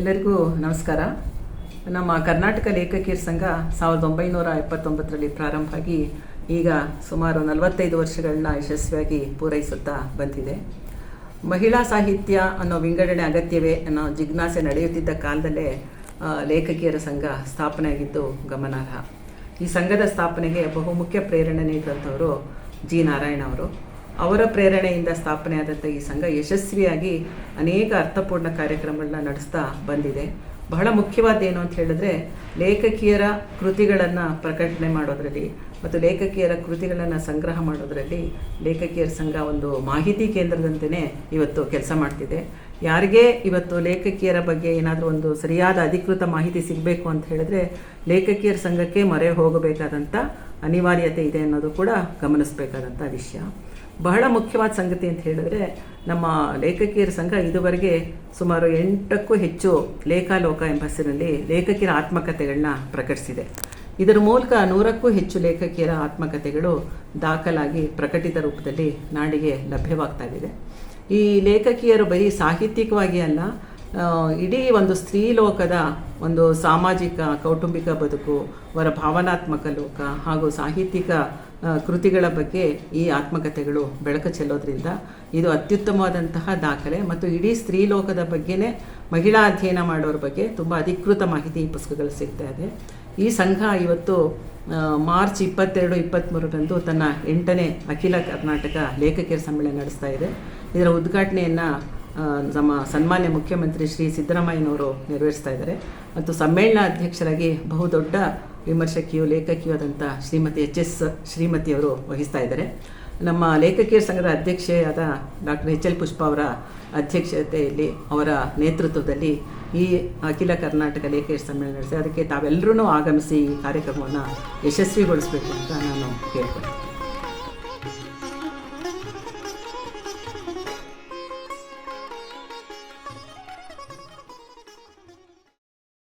ಎಲ್ಲರಿಗೂ ನಮಸ್ಕಾರ. ನಮ್ಮ ಕರ್ನಾಟಕ ಲೇಖಕಿಯರ ಸಂಘ ಸಾವಿರದ ಒಂಬೈನೂರ ಎಪ್ಪತ್ತೊಂಬತ್ತರಲ್ಲಿ ಪ್ರಾರಂಭ ಆಗಿ ಈಗ ಸುಮಾರು ನಲವತ್ತೈದು ವರ್ಷಗಳನ್ನ ಯಶಸ್ವಿಯಾಗಿ ಪೂರೈಸುತ್ತಾ ಬಂದಿದೆ. ಮಹಿಳಾ ಸಾಹಿತ್ಯ ಅನ್ನೋ ವಿಂಗಡಣೆ ಅಗತ್ಯವೇ ಅನ್ನೋ ಜಿಜ್ಞಾಸೆ ನಡೆಯುತ್ತಿದ್ದ ಕಾಲದಲ್ಲೇ ಲೇಖಕಿಯರ ಸಂಘ ಸ್ಥಾಪನೆಯಾಗಿದ್ದು ಗಮನಾರ್ಹ. ಈ ಸಂಘದ ಸ್ಥಾಪನೆಗೆ ಬಹುಮುಖ್ಯ ಪ್ರೇರಣೆ ನೀಡಿದಂಥವರು ಜಿ ನಾರಾಯಣ ಅವರು. ಅವರ ಪ್ರೇರಣೆಯಿಂದ ಸ್ಥಾಪನೆಯಾದಂಥ ಈ ಸಂಘ ಯಶಸ್ವಿಯಾಗಿ ಅನೇಕ ಅರ್ಥಪೂರ್ಣ ಕಾರ್ಯಕ್ರಮಗಳನ್ನ ನಡೆಸ್ತಾ ಬಂದಿದೆ. ಬಹಳ ಮುಖ್ಯವಾದ್ದೇನು ಅಂತ ಹೇಳಿದ್ರೆ ಲೇಖಕಿಯರ ಕೃತಿಗಳನ್ನು ಪ್ರಕಟಣೆ ಮಾಡೋದರಲ್ಲಿ ಮತ್ತು ಲೇಖಕಿಯರ ಕೃತಿಗಳನ್ನು ಸಂಗ್ರಹ ಮಾಡೋದರಲ್ಲಿ ಲೇಖಕಿಯರ ಸಂಘ ಒಂದು ಮಾಹಿತಿ ಕೇಂದ್ರದಂತೆಯೇ ಇವತ್ತು ಕೆಲಸ ಮಾಡ್ತಿದೆ. ಯಾರಿಗೆ ಇವತ್ತು ಲೇಖಕಿಯರ ಬಗ್ಗೆ ಏನಾದರೂ ಒಂದು ಸರಿಯಾದ ಅಧಿಕೃತ ಮಾಹಿತಿ ಸಿಗಬೇಕು ಅಂತ ಹೇಳಿದ್ರೆ ಲೇಖಕಿಯರ ಸಂಘಕ್ಕೆ ಮೊರೆ ಹೋಗಬೇಕಾದಂಥ ಅನಿವಾರ್ಯತೆ ಇದೆ ಅನ್ನೋದು ಕೂಡ ಗಮನಿಸಬೇಕಾದಂಥ ವಿಷಯ. ಬಹಳ ಮುಖ್ಯವಾದ ಸಂಗತಿ ಅಂತ ಹೇಳಿದ್ರೆ, ನಮ್ಮ ಲೇಖಕಿಯರ ಸಂಘ ಇದುವರೆಗೆ ಸುಮಾರು ಎಂಟಕ್ಕೂ ಹೆಚ್ಚು ಲೇಖಾಲೋಕ ಎಂಬ ಹೆಸರಿನಲ್ಲಿ ಲೇಖಕಿಯರ ಆತ್ಮಕಥೆಗಳನ್ನ ಪ್ರಕಟಿಸಿದೆ. ಇದರ ಮೂಲಕ ನೂರಕ್ಕೂ ಹೆಚ್ಚು ಲೇಖಕಿಯರ ಆತ್ಮಕಥೆಗಳು ದಾಖಲಾಗಿ ಪ್ರಕಟಿತ ರೂಪದಲ್ಲಿ ನಾಡಿಗೆ ಲಭ್ಯವಾಗ್ತಾ ಇದೆ. ಈ ಲೇಖಕಿಯರು ಬರೀ ಸಾಹಿತ್ಯಿಕವಾಗಿ ಅಲ್ಲ ಇಡೀ ಒಂದು ಸ್ತ್ರೀ ಲೋಕದ ಒಂದು ಸಾಮಾಜಿಕ, ಕೌಟುಂಬಿಕ ಬದುಕು, ಅವರ ಭಾವನಾತ್ಮಕ ಲೋಕ ಹಾಗೂ ಸಾಹಿತ್ಯಿಕ ಕೃತಿಗಳ ಬಗ್ಗೆ ಈ ಆತ್ಮಕಥೆಗಳು ಬೆಳಕು ಚೆಲ್ಲೋದ್ರಿಂದ ಇದು ಅತ್ಯುತ್ತಮವಾದಂತಹ ದಾಖಲೆ ಮತ್ತು ಇಡೀ ಸ್ತ್ರೀ ಲೋಕದ ಬಗ್ಗೆನೇ ಮಹಿಳಾ ಅಧ್ಯಯನ ಮಾಡೋರ ಬಗ್ಗೆ ತುಂಬ ಅಧಿಕೃತ ಮಾಹಿತಿ ಈ ಪುಸ್ತಕಗಳು ಸಿಗ್ತಾ ಇದೆ. ಈ ಸಂಘ ಇವತ್ತು ಮಾರ್ಚ್ ಇಪ್ಪತ್ತೆರಡು ಇಪ್ಪತ್ತ್ಮೂರರಂದು ತನ್ನ ಎಂಟನೇ ಅಖಿಲ ಕರ್ನಾಟಕ ಲೇಖಕಿಯರ ಸಮ್ಮೇಳನ ನಡೆಸ್ತಾ ಇದೆ. ಇದರ ಉದ್ಘಾಟನೆಯನ್ನು ನಮ್ಮ ಸನ್ಮಾನ್ಯ ಮುಖ್ಯಮಂತ್ರಿ ಶ್ರೀ ಸಿದ್ದರಾಮಯ್ಯನವರು ನೆರವೇರಿಸ್ತಾ ಇದ್ದಾರೆ. ಮತ್ತು ಸಮ್ಮೇಳನ ಅಧ್ಯಕ್ಷರಾಗಿ ಬಹುದೊಡ್ಡ ವಿಮರ್ಶಕಿಯು, ಲೇಖಕಿಯೂ ಆದಂಥ ಶ್ರೀಮತಿ ಎಚ್ ಎಸ್ ಶ್ರೀಮತಿಯವರು ವಹಿಸ್ತಾ ಇದ್ದಾರೆ. ನಮ್ಮ ಲೇಖಕಿಯರ ಸಂಘದ ಅಧ್ಯಕ್ಷೆಯಾದ ಡಾಕ್ಟರ್ ಎಚ್ ಎಲ್ ಪುಷ್ಪ ಅವರ ಅಧ್ಯಕ್ಷತೆಯಲ್ಲಿ, ಅವರ ನೇತೃತ್ವದಲ್ಲಿ ಈ ಅಖಿಲ ಕರ್ನಾಟಕ ಲೇಖಕರ ಸಮ್ಮೇಳನ ನಡೆಸಿ ಅದಕ್ಕೆ ತಾವೆಲ್ಲರೂ ಆಗಮಿಸಿ ಈ ಕಾರ್ಯಕ್ರಮವನ್ನು ಯಶಸ್ವಿಗೊಳಿಸಬೇಕು ಅಂತ ನಾನು ಕೇಳ್ಕೊಳ್ತೀನಿ.